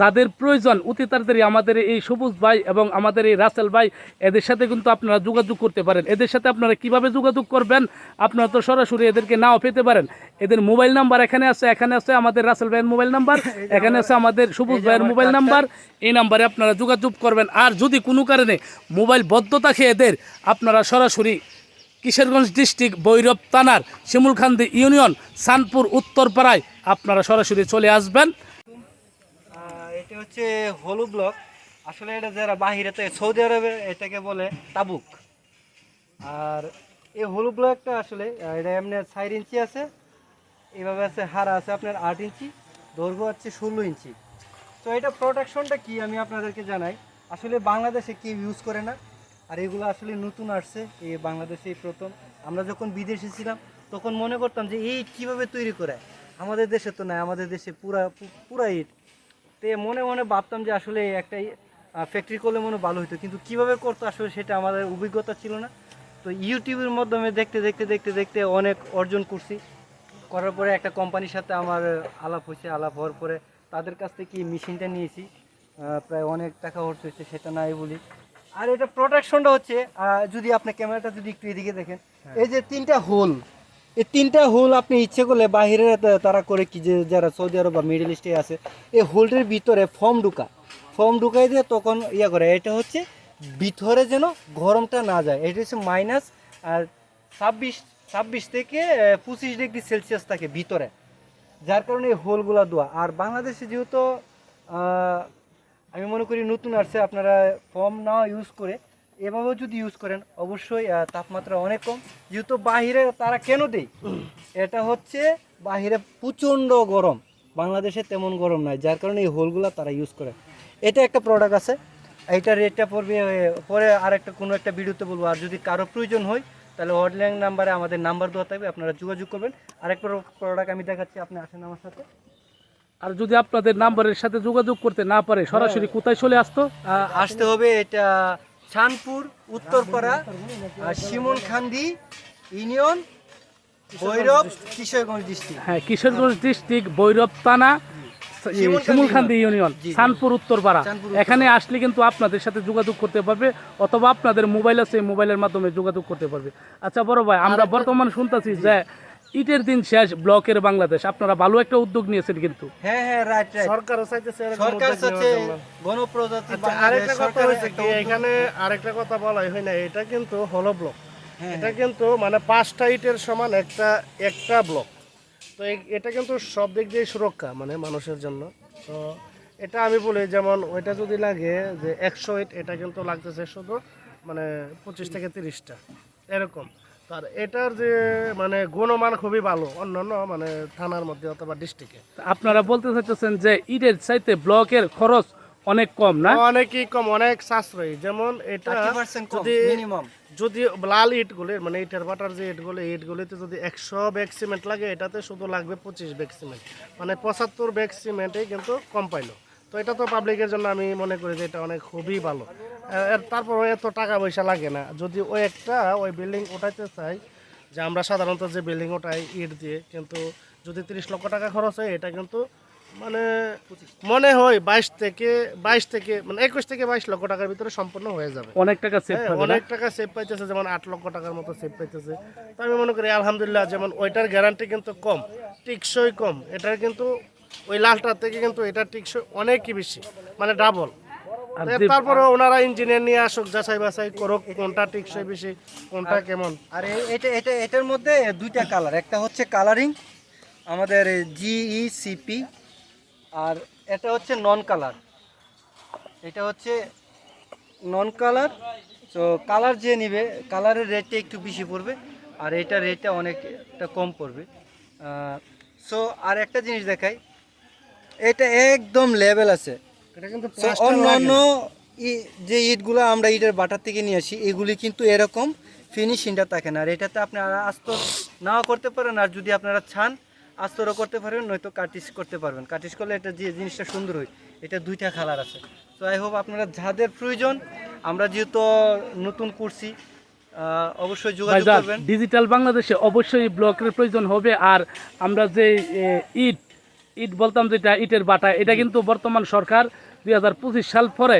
যাদের প্রয়োজন, অতি তাড়াতাড়ি আমাদের এই সবুজ ভাই এবং আমাদের এই রাসেল ভাই, এদের সাথে কিন্তু আপনারা যোগাযোগ করতে পারেন। এদের সাথে আপনারা কীভাবে যোগাযোগ করবেন, আপনারা তো সরাসরি এদেরকে নাও পেতে পারেন। এদের মোবাইল নাম্বার এখানে আছে এখানে আছে আমাদের রাসেল ভাইয়ের মোবাইল নাম্বার, এখানে আছে আমাদের সবুজ ভাইয়ের মোবাইল নাম্বার। এই নাম্বারে আপনারা যোগাযোগ করবেন। আর যদি কোনো কারণে মোবাইল বদ্ধ থাকে এদের, আপনারা সরাসরি কিশোরগঞ্জ ডিস্ট্রিক্ট বৈরব থানার শিমুলখান্দি ইউনিয়ন, সানপুর উত্তরপাড়ায় আপনারা সরাসরি চলে আসবেন। হচ্ছে হলু ব্লক আসলে এটা যারা বাহিরে তো সৌদি আরবে এটাকে বলে তাবুক। আর এই হলু ব্লকটা আসলে এটা এমনি চার ইঞ্চি আছে। এভাবে আছে, হারা আছে আপনার আট ইঞ্চি, দৈর্ঘ্য হচ্ছে ষোলো ইঞ্চি। তো এটা প্রোটেকশনটা কি আমি আপনাদেরকে জানাই। আসলে বাংলাদেশে কেউ ইউজ করে না। আর এগুলো আসলে নতুন আসছে, এই বাংলাদেশে প্রথম। আমরা যখন বিদেশে ছিলাম, তখন মনে করতাম যে এই কীভাবে তৈরি করে আমাদের দেশে তো নাই, আমাদের দেশে পুরা পুরা ইট তো এ মনে মনে ভাবতাম যে আসলে একটা ফ্যাক্টরি করলে মনে ভালো হতো কিন্তু কীভাবে করতো আসলে সেটা আমাদের অভিজ্ঞতা ছিল না। তো ইউটিউবের মাধ্যমে দেখতে দেখতে দেখতে দেখতে অনেক অর্জন করছি। করার পরে একটা কোম্পানির সাথে আমার আলাপ হয়েছে। আলাপ হওয়ার পরে তাদের কাছ থেকে মেশিনটা নিয়েছি। প্রায় অনেক টাকা খরচ হয়েছে সেটা নাই বলি। আর এটা প্রোটেকশনটা হচ্ছে যদি আপনি ক্যামেরাটা যদি একটু এদিকে দেখেন এই যে তিনটা হোল এই তিনটা হোল আপনি ইচ্ছে করলে বাইরে তারা করে কি যে যারা সৌদি আরব বা মিডল ইস্টে আছে, এই হোলটির ভিতরে ফর্ম ঢুকা। ফর্ম ঢুকাই দিয়ে তখন ইয়ে করে, এটা হচ্ছে ভিতরে যেন গরমটা না যায়। এটা হচ্ছে মাইনাস, আর ছাব্বিশ ছাব্বিশ থেকে পঁচিশ ডিগ্রি সেলসিয়াস থাকে ভিতরে। যার কারণে এই হোলগুলা দেওয়া আর বাংলাদেশে যেহেতু আমি মনে করি নতুন আসছে, আপনারা ফর্ম না ইউজ করে এভাবেও যদি ইউজ করেন অবশ্যই তাপমাত্রা অনেক কম। যেহেতু বাহিরে তারা কেন দেয়? এটা হচ্ছে বাহিরে প্রচণ্ড গরম। বাংলাদেশে তেমন গরম নাই যার কারণে এই হোলগুলা তারা ইউজ করে। এটা একটা প্রোডাক্ট আছে। এইটা রেটটা পড়বে পরে আরেকটা কোনো একটা ভিডিওতে বলব। আর যদি কারও প্রয়োজন হয় তাহলে অনলাইন নাম্বারে আমাদের নাম্বার দেওয়া থাকবে আপনারা যোগাযোগ করবেন। আরেকটা প্রোডাক্ট আমি দেখাচ্ছি আপনি আসেন আমার সাথে। আর যদি আপনাদের নাম্বারের সাথে যোগাযোগ করতে না পারে সরাসরি কোথায় চলে আসতো? আসতে হবে এটা ছানপুর উত্তরপাড়া শিমন খান্দি ইউনিয়ন ভৈরব কিশোরগঞ্জ ডিস্ট্রিক্ট। হ্যাঁ কিশোরগঞ্জ ডিস্ট্রিক্ট ভৈরব থানা শিমুলখান্দি ইউনিয়ন। সানপুর উত্তরপাড়া এখানে আসলে কিন্তু আপনাদের সাথে যোগাযোগ করতে পারবে অথবা আপনাদের মোবাইল আছে মোবাইলের মাধ্যমে যোগাযোগ করতে পারবে। আচ্ছা বড় ভাই আমরা বর্তমান শুনতেছি যে ইটের দিন শেষ ব্লকের বাংলাদেশ। আপনারা ভালো একটা উদ্যোগ নিয়েছেন কিন্তু। হ্যাঁ হ্যাঁ রাইট রাইট সরকারও চাইতেছে সরকার জন্য। গণপ্রজাতি আচ্ছা, আরেকটা কথা হয়েছে কি? এখানে আরেকটা কথা বলাই হয় না এটা কিন্তু হলো ব্লক। হ্যাঁ, এটা কিন্তু মানে পাঁচটা ইটের সমান একটা একটা ব্লক। তো এটা কিন্তু সব দিক দিয়ে সুরক্ষা মানে মানুষের জন্য। তো এটা আমি বলি যেমন ওইটা যদি লাগে যে একশো ইট এটা কিন্তু লাগতেছে শুধু মানে পঁচিশ থেকে তিরিশটা এরকম। তার এটার যে মানে গুণমান খুবই ভালো অন্যান্য মানে থানার মধ্যে অথবা ডিস্ট্রিক্টে আপনারা বলতে চাইতেছেন যে ইটের চাইতে ব্লকের খরচ অনেক কম না? অনেকই কম অনেক সাশ্রয়ী। যেমন এটা যদি মিনিমাম। যদি লাল ইটগুলির মানে ইটের বাটার যে ইটগুলি ইটগুলিতে যদি একশো ব্যাগ সিমেন্ট লাগে এটাতে শুধু লাগবে পঁচিশ ব্যাগ সিমেন্ট। মানে পঁচাত্তর ব্যাগ সিমেন্টেই কিন্তু কম পাইলো। তো এটা তো পাবলিকের জন্য আমি মনে করি যে এটা অনেক খুবই ভালো। তারপর এত টাকা পয়সা লাগে না। যদি ওই একটা ওই বিল্ডিং উঠাইতে চাই যে আমরা সাধারণত যে বিল্ডিং ওঠাই ইট দিয়ে কিন্তু যদি তিরিশ লক্ষ টাকা খরচ হয় এটা কিন্তু মানে মনে হয় বাইশ থেকে বাইশ থেকে মানে একুশ থেকে বাইশ লক্ষ টাকার ভিতরে সম্পূর্ণ হয়ে যাবে। অনেক টাকা সেভ হ্যাঁ, অনেক টাকা সেভ পাইতেছে যেমন আট লক্ষ টাকার মতো সেভ পাইতেছে। তো আমি মনে করি আলহামদুলিল্লাহ যেমন ওইটার গ্যারান্টি কিন্তু কম টিকসই কম। এটার কিন্তু ওই লালটার থেকে কিন্তু এটা টিকসই অনেকই বেশি মানে ডাবল তারপরে ওনারা ইঞ্জিনিয়ার নিয়ে আসুক যাচাই বাছাই করুক কোনটা টিকসই বেশি কোনটা কেমন। আর এটা এটা এটার মধ্যে দুইটা কালার একটা হচ্ছে কালারিং আমাদের জিইসিপি আর এটা হচ্ছে নন কালার এটা হচ্ছে নন কালার তো কালার যে নিবে কালারের রেটটা একটু বেশি পড়বে আর এটা রেটটা অনেকটা কম পড়বে। সো আর একটা জিনিস দেখাই এটা একদম লেভেল আছে। অন্য অন্য যে ইটগুলো আমরা ইটের বাটার থেকে নিয়ে আসি এগুলি কিন্তু এরকম ফিনিশিংটা থাকে না। আর এটাতে আপনারা আস্তর নাও করতে পারেন আর যদি আপনারা ছান আস্তরও করতে পারবেন নয়তো কাটিস করতে পারবেন। কাটিস করলে এটা যে জিনিসটা সুন্দর হয় এটা দুইটা কালার আছে। তো আই হোপ আপনারা যাদের প্রয়োজন আমরা যেহেতু নতুন করছি অবশ্যই যোগাযোগ করবেন। ডিজিটাল বাংলাদেশে অবশ্যই ব্লকের প্রয়োজন হবে আর আমরা যে ইট ইট বলতাম যেটা ইটের বাটা এটা কিন্তু বর্তমান সরকার দুই হাজার পঁচিশ সাল পরে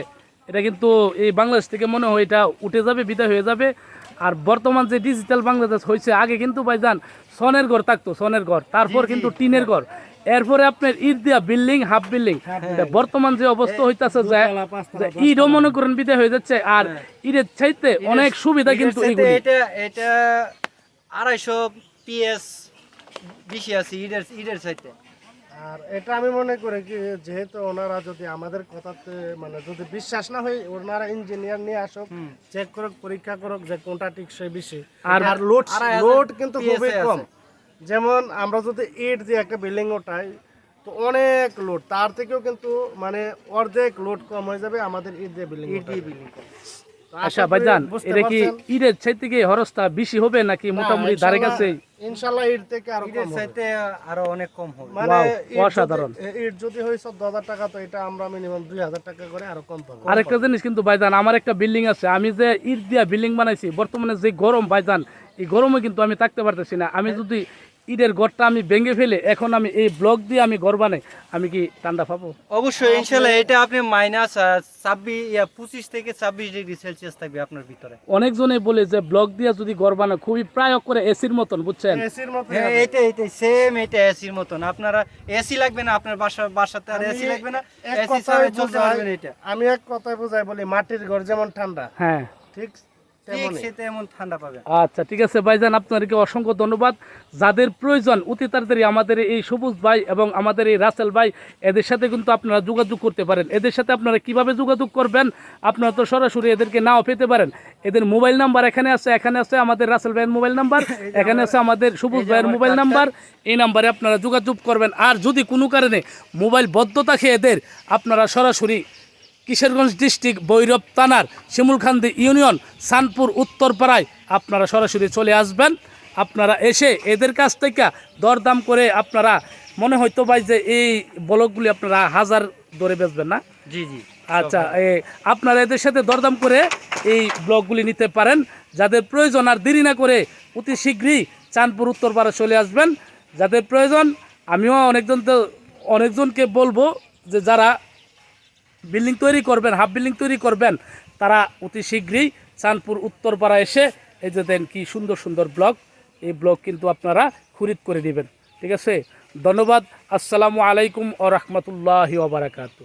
এটা কিন্তু এই বাংলাদেশ থেকে মনে হয় এটা উঠে যাবে বিদায় হয়ে যাবে। আর বর্তমান যে ডিজিটাল বাংলাদেশ হয়েছে আগে কিন্তু ভাইজান সনের ঘর থাকতো সনের ঘর তারপর কিন্তু টিনের ঘর। এরপরে আপনার ইট দিয়া বিল্ডিং হাফ বিল্ডিং। বর্তমান যে অবস্থা হইতাছে যে ইটও মনে করেন বিদায় হয়ে যাচ্ছে আর ইটের চাইতে অনেক সুবিধা কিন্তু এটা এটা আড়াইশো পিএস বেশি আছে ইডের ইডের সাইতে আর এটা আমি মনে করি কি যেহেতু ওনারা যদি আমাদের কথাতে মানে যদি বিশ্বাস না হয় ওনারা ইঞ্জিনিয়ার নিয়ে আসুক চেক করুক পরীক্ষা করুক যে কোনটা টিকসই বেশি। আর- লোড লোড কিন্তু খুবই কম। যেমন আমরা যদি ইট দিয়ে একটা বিল্ডিং ওঠাই তো অনেক লোড তার থেকেও কিন্তু মানে অর্ধেক লোড কম হয়ে যাবে আমাদের ইট দিয়ে বিল্ডিং ইট দিয়ে বিল্ডিং আচ্ছা ভাইজান এটা কি ইটের চাইতে কি খরচটা বেশি হবে নাকি মোটামুটি ধারে কাছে ইনশাল্লাহ ইট থেকে আরও কম হবে। আরও অনেক কম হবে। মানে যদি- অসাধারণ। ইট যদি হয় চোদ্দ হাজার টাকা তো এটা আমরা মিনিমাম দুই হাজার টাকা করে আরও কম পাবো। আরেকটা জিনিস কিন্তু ভাইজান আমার একটা বিল্ডিং আছে। আমি যে ইট দিয়া বিল্ডিং বানাইছি বর্তমানে যে গরম ভাইজান এই গরমে কিন্তু আমি থাকতে পারতেছি না। আমি যদি ইটের ঘরটা আমি ভেঙে ফেলে এখন আমি এই ব্লক দিয়ে আমি ঘর বানাই আমি কি ঠান্ডা পাবো? অবশ্যই ইনশাল্লাহ এটা আপনি মাইনাস ছাব্বিশ পঁচিশ থেকে ছাব্বিশ ডিগ্রি সেলসিয়াস থাকবে আপনার ভিতরে। অনেকজনে বলে যে ব্লক দিয়ে যদি ঘর বানায় খুবই প্রায় করে এসির মতন বুঝছেন? এসির মতো হ্যাঁ এটা এটা সেম এটা এসির মতন। আপনারা এসি লাগবে না আপনার বাসা বাসাতে আর এসি লাগবে না এসি ছাড়া চলতে পারবেন এটা। আমি এক কথায় বোঝাই বলি মাটির ঘর যেমন ঠান্ডা হ্যাঁ। ঠিক? আচ্ছা ঠিক আছে ভাইজান আপনাদেরকে অসংখ্য ধন্যবাদ। যাদের প্রয়োজন অতি তাড়াতাড়ি আমাদের এই সবুজ ভাই এবং আমাদের এই রাসেল ভাই এদের সাথে কিন্তু আপনারা যোগাযোগ করতে পারেন। এদের সাথে আপনারা কীভাবে যোগাযোগ করবেন আপনারা তো সরাসরি এদেরকে নাও পেতে পারেন। এদের মোবাইল নাম্বার এখানে আছে এখানে আছে আমাদের রাসেল ভাইয়ের মোবাইল নাম্বার এখানে আছে আমাদের সবুজ ভাইয়ের মোবাইল নাম্বার এই নাম্বারে আপনারা যোগাযোগ করবেন। আর যদি কোনো কারণে মোবাইল বদ্ধ থাকে এদের আপনারা সরাসরি কিশোরগঞ্জ ডিস্ট্রিক্ট বৈরব থানার শিমুলখান্দি ইউনিয়ন সানপুর উত্তরপাড়ায় আপনারা সরাসরি চলে আসবেন। আপনারা এসে এদের কাছ থেকে দরদাম করে আপনারা মনে হয়তো ভাই যে এই ব্লকগুলি আপনারা হাজার দরে বেচবেন না? জি জি। আচ্ছা এ, আপনারা এদের সাথে দরদাম করে এই ব্লকগুলি নিতে পারেন। যাদের প্রয়োজন আর দেরি না করে অতি শীঘ্রই চাঁদপুর উত্তরপাড়া চলে আসবেন। যাদের প্রয়োজন আমিও অনেকজন তো অনেকজনকে বলব যে যারা বিল্ডিং তৈরি করবেন, হাফ বিল্ডিং তৈরি করবেন, তারা অতি শীঘ্রই চাঁদপুর উত্তরপাড়া এসে এই যে দেন কি সুন্দর সুন্দর ব্লগ এই ব্লগ কিন্তু আপনারা খরিদ করে নেবেন। ঠিক আছে? ধন্যবাদ, আসসালামু আলাইকুম ও রহমতুল্লাহি ওবরাকাতু